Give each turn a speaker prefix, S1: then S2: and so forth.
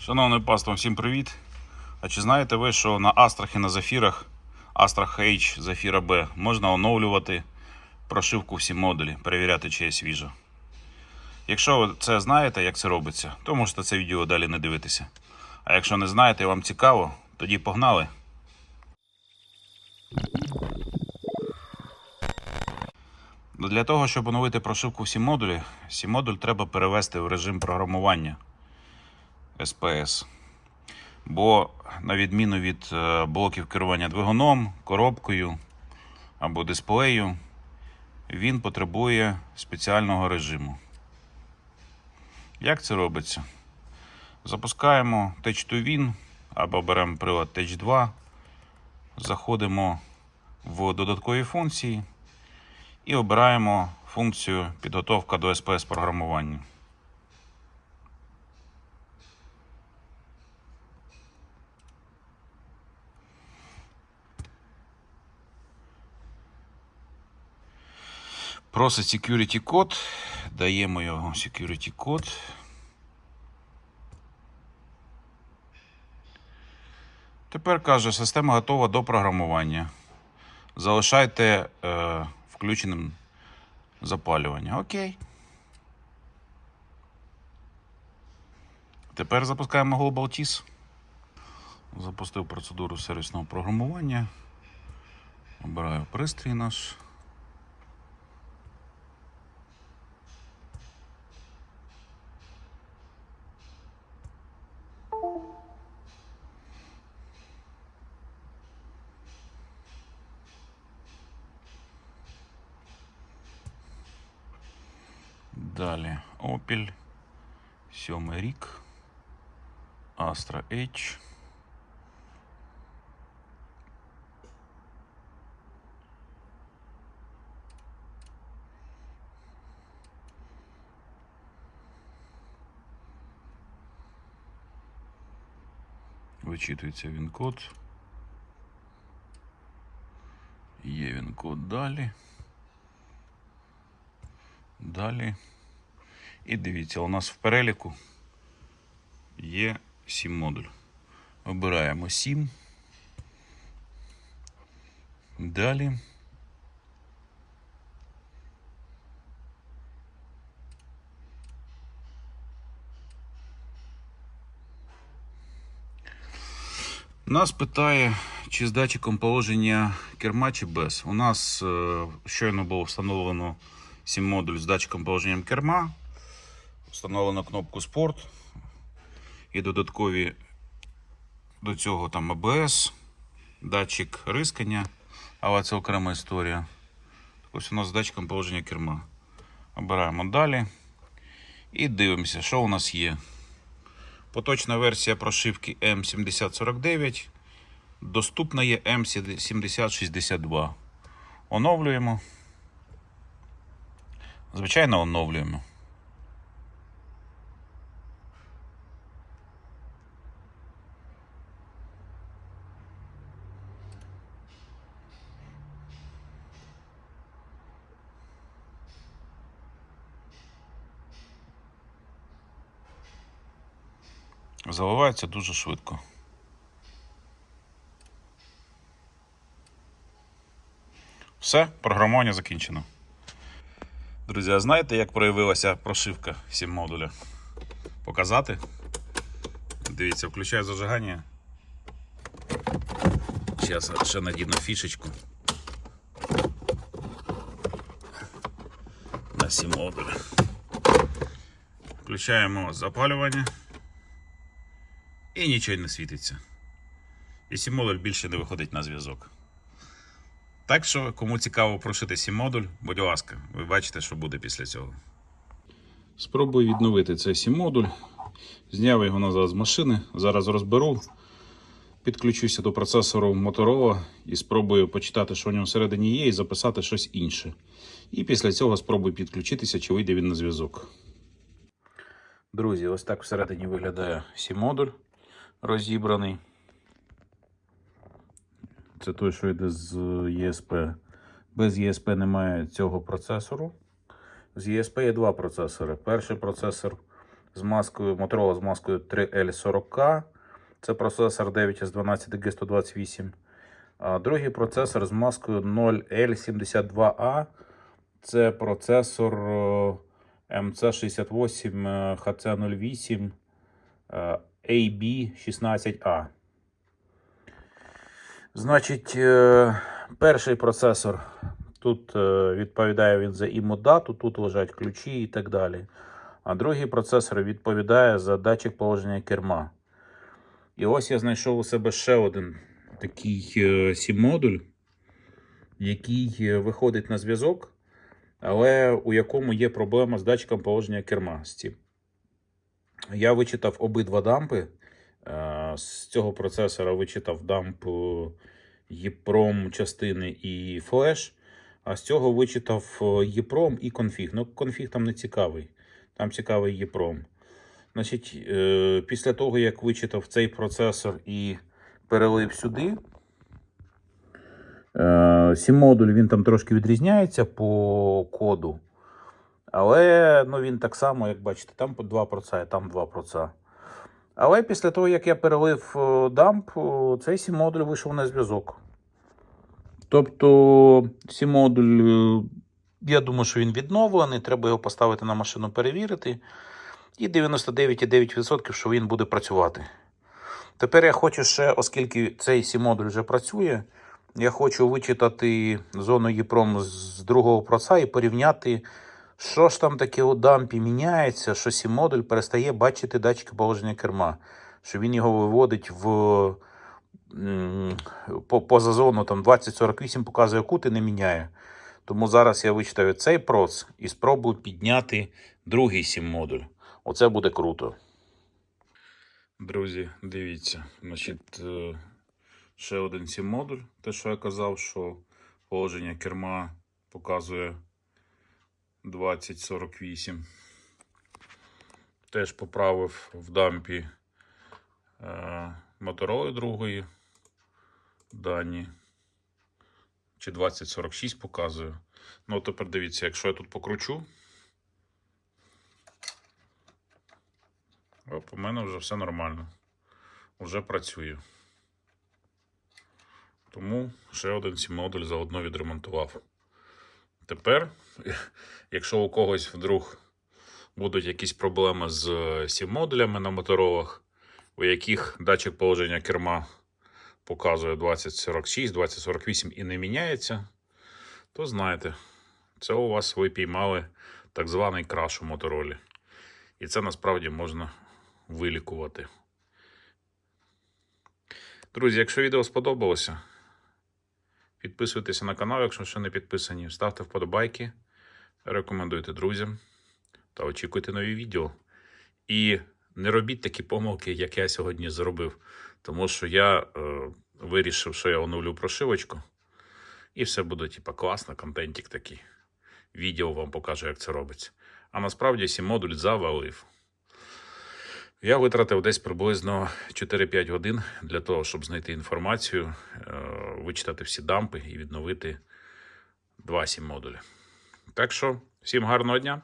S1: Шановне паство, всім привіт. А чи знаєте ви, що на Астрах і на Зафірах, Астрах H, Зафіра B, можна оновлювати прошивку всі модулі, перевіряти, чи є свіжа. Якщо ви це знаєте, як це робиться, то можете це відео далі не дивитися. А якщо не знаєте і вам цікаво, тоді погнали. Для того, щоб оновити прошивку всі модулі, всі модуль треба перевести в режим програмування. SPS. Бо, на відміну від е, блоків керування двигуном, коробкою або дисплею, він потребує спеціального режиму. Як це робиться? Запускаємо Tech2Win або беремо прилад Tech2, заходимо в додаткові функції і обираємо функцію підготовка до SPS програмування. Просить security код. Даємо його security код. Тепер каже, система готова до програмування. Залишайте е, включеним запалювання. Окей. Тепер запускаємо Global TIS. Запустив процедуру сервісного програмування. Обираю пристрій наш. Далі Opel, сьомий рік, Astra H. Вичитується він код. Є він код далі. Далі. І дивіться, у нас в переліку є 7 модуль. Обираємо 7. Далі. Нас питає, чи з датчиком положення керма чи без. У нас е, щойно було встановлено 7 модуль з датчиком положенням керма. Встановлено кнопку спорт і додаткові до цього там АБС, датчик рискання, але це окрема історія. Ось у нас з датчиком положення керма. Обираємо далі і дивимося, що у нас є. Поточна версія прошивки M7049. Доступна є M7062. Оновлюємо. Звичайно, оновлюємо. Заливається дуже швидко. Все, програмування закінчено. Друзі, а знаєте, як проявилася прошивка 7 модуля? Показати? Дивіться, включаю зажигання. Зараз ще надіну фішечку. На 7 модуля. Включаємо запалювання. І нічого не світиться. І 7 модуль більше не виходить на зв'язок. Так що, кому цікаво прошити 7 модуль, будь ласка, ви бачите, що буде після цього. Спробую відновити цей 7 модуль. Зняв його назад з машини. Зараз розберу. Підключуся до процесору Motorola і спробую почитати, що в ньому всередині є, і записати щось інше. І після цього спробую підключитися, чи вийде він на зв'язок. Друзі, ось так всередині виглядає 7 модуль розібраний. Це той, що йде з ESP. Без ESP немає цього процесору. З ESP є два процесори. Перший процесор з маскою Motorola з маскою 3L40K. Це процесор 9S12G128. А другий процесор з маскою 0L72A. Це процесор е, MC68 HC08 е, AB16A. Значить, е, перший процесор. Тут е, відповідає він за імодату, тут лежать ключі і так далі. А другий процесор відповідає за датчик положення керма. І ось я знайшов у себе ще один такий е, сім-модуль, який е, виходить на зв'язок, але у якому є проблема з датчиком положення керма. з цим. Я вичитав обидва дампи. Е, З цього процесора вичитав дамп EEPROM частини і флеш. А з цього вичитав е, EEPROM і конфіг. Ну, конфіг там не цікавий. Там цікавий EEPROM. Значить, е, після того, як вичитав цей процесор і перелив сюди. Сім модуль він там трошки відрізняється по коду. Але ну, він так само, як бачите, там по 2 проца, там 2 проца. Але після того, як я перелив е, дамп, е, цей сім модуль вийшов на зв'язок. Тобто, сім модуль, е, я думаю, що він відновлений, треба його поставити на машину перевірити. І 99,9%, що він буде працювати. Тепер я хочу ще, оскільки цей сім модуль вже працює, я хочу вичитати зону EEPROM з другого проца і порівняти, що ж там таке у дампі міняється, що сім модуль перестає бачити датчики положення керма, що він його виводить в по, поза зону там 2048 показує кут і не міняє. Тому зараз я вичитаю цей проц і спробую підняти другий сім модуль. Оце буде круто. Друзі, дивіться, значить, е, ще один сім модуль. Те, що я казав, що положення керма показує 2048. Теж поправив в дампі е, Motorola другої дані. Чи 2046 показує. Ну, тепер дивіться, якщо я тут покручу. Оп, у мене вже все нормально. Вже працює. Тому ще один сім модуль заодно відремонтував. Тепер, якщо у когось вдруг будуть якісь проблеми з сім модулями на моторолах, у яких датчик положення керма показує 2046, 2048 і не міняється, то знаєте, це у вас ви піймали так званий краш у моторолі. І це насправді можна вилікувати. Друзі, якщо відео сподобалося, підписуйтеся на канал, якщо ще не підписані, ставте вподобайки, рекомендуйте друзям та очікуйте нові відео. І не робіть такі помилки, як я сьогодні зробив. Тому що я е, вирішив, що я оновлю прошивочку, і все буде, типа, класно, контентик такий. Відео вам покажу, як це робиться. А насправді сім модуль завалив. Я витратив десь приблизно 4-5 годин для того, щоб знайти інформацію, е, вичитати всі дампи і відновити два сім модулі. Так що, всім гарного дня!